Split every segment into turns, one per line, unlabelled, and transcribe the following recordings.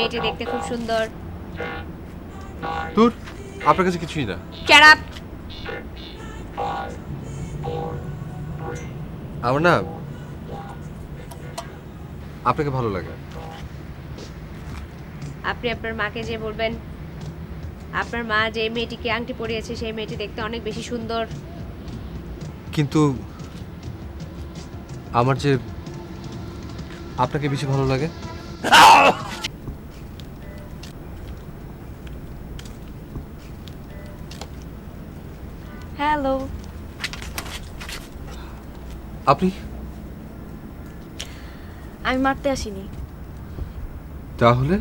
মেয়েটি দেখতে খুব সুন্দর।
দূর আপনার কাছে কিছুই না।
চারাপ
আমার না আপনাকে ভালো লাগে।
আপনি আপনার মাকে যে বলবেন আপনার মা যে মেয়েটিকে আংটি পরিয়েছে সেই মেয়েটি দেখতে অনেক বেশি সুন্দর।
কিন্তু আমার যে আপনাকে বেশি ভালো লাগে?
হ্যালো।
আপনি?
আমি মারতে আসিনি।
তাহলে?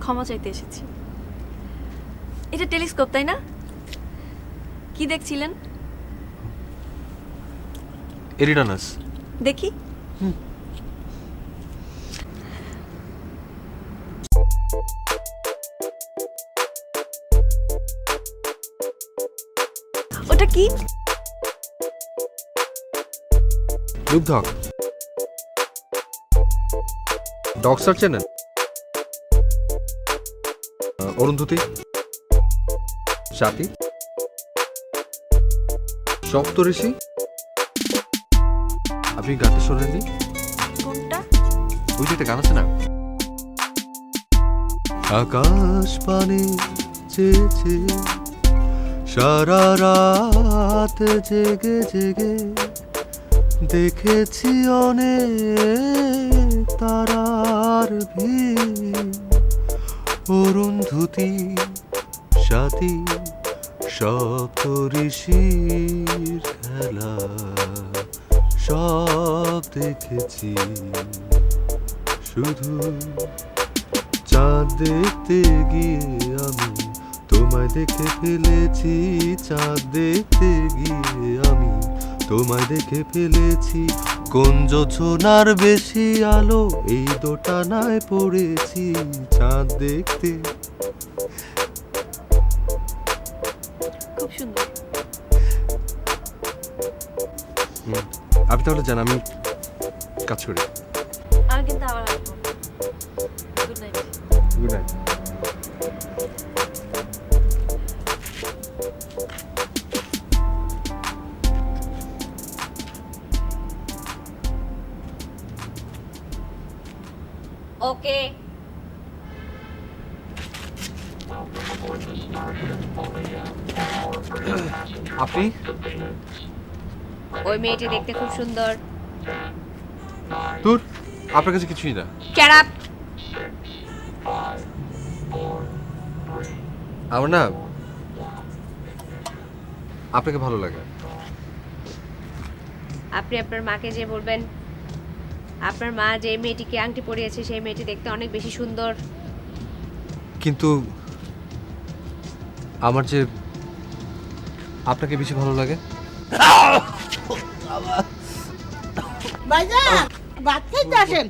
ক্ষমা চাইতে এসেছি। এটা টেলিস্কোপ তাই না? কি দেখছিলেন?
এরিডানাস
দেখি। ওটা কি?
দুগ্ধক ডক্সার আহ, অরুন্ধতী সাথী। সপ্তঋষি আপনি গানটা শোনেননি
কোনটা?
ওই যে একটা গান আছে না? আকাশ পানে চেয়েছে সারা রাত জেগে জেগে দেখেছি অনেক তারার ভিড়। অরুন্ধুতি সাথী, সপ্ত ঋষির খেলা, সব দেখেছি। শুধু চাঁদ দেখতে গিয়ে আমি তোমায় দেখে ফেলেছি চাঁদ দেখতে গিয়ে আমি। তোমায় দেখে ফেলেছি কোন যোছনার বেশি আলো এই দোটানায় পড়েছি চাঁদ দেখতে।
খুব সুন্দর।
আপনি তাহলে জান আমি কাজ করি।
আমি কিন্তু আবার good night
good night
okay.
আপনি?
ওই মেয়েটি দেখতে খুব সুন্দর।
দূর আপনার কাছে কিছুই না।
চারাপ
আমার না আপনাকে ভালো লাগে।
আপনি আপনার মাকে যে বলবেন আপনার মা যে মেয়েটিকে আংটি পরিয়েছে সেই মেয়েটি দেখতে অনেক বেশি সুন্দর।
কিন্তু আমার যে আপনাকে বেশি ভালো লাগে?
ভাইজান ভাত খাইতে আসেন।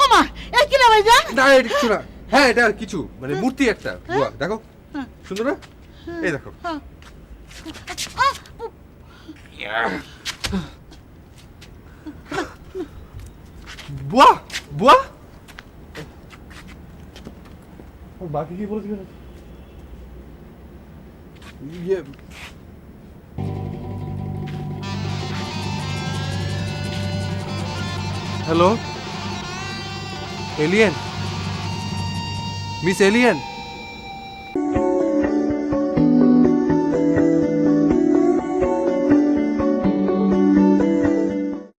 ও মা এই কিনা ভাইজান?
না এটা কিছু না। হ্যাঁ এটা কিছু। মানে মূর্তি একটা। বুয়া দেখো।
হ্যাঁ।
সুন্দর না? এই দেখো।
হ্যাঁ।
বুয়া বুয়া ও বাকি কি বলেছিল ইয়ে হ্যালো এলিয়েন মিস এলিয়েন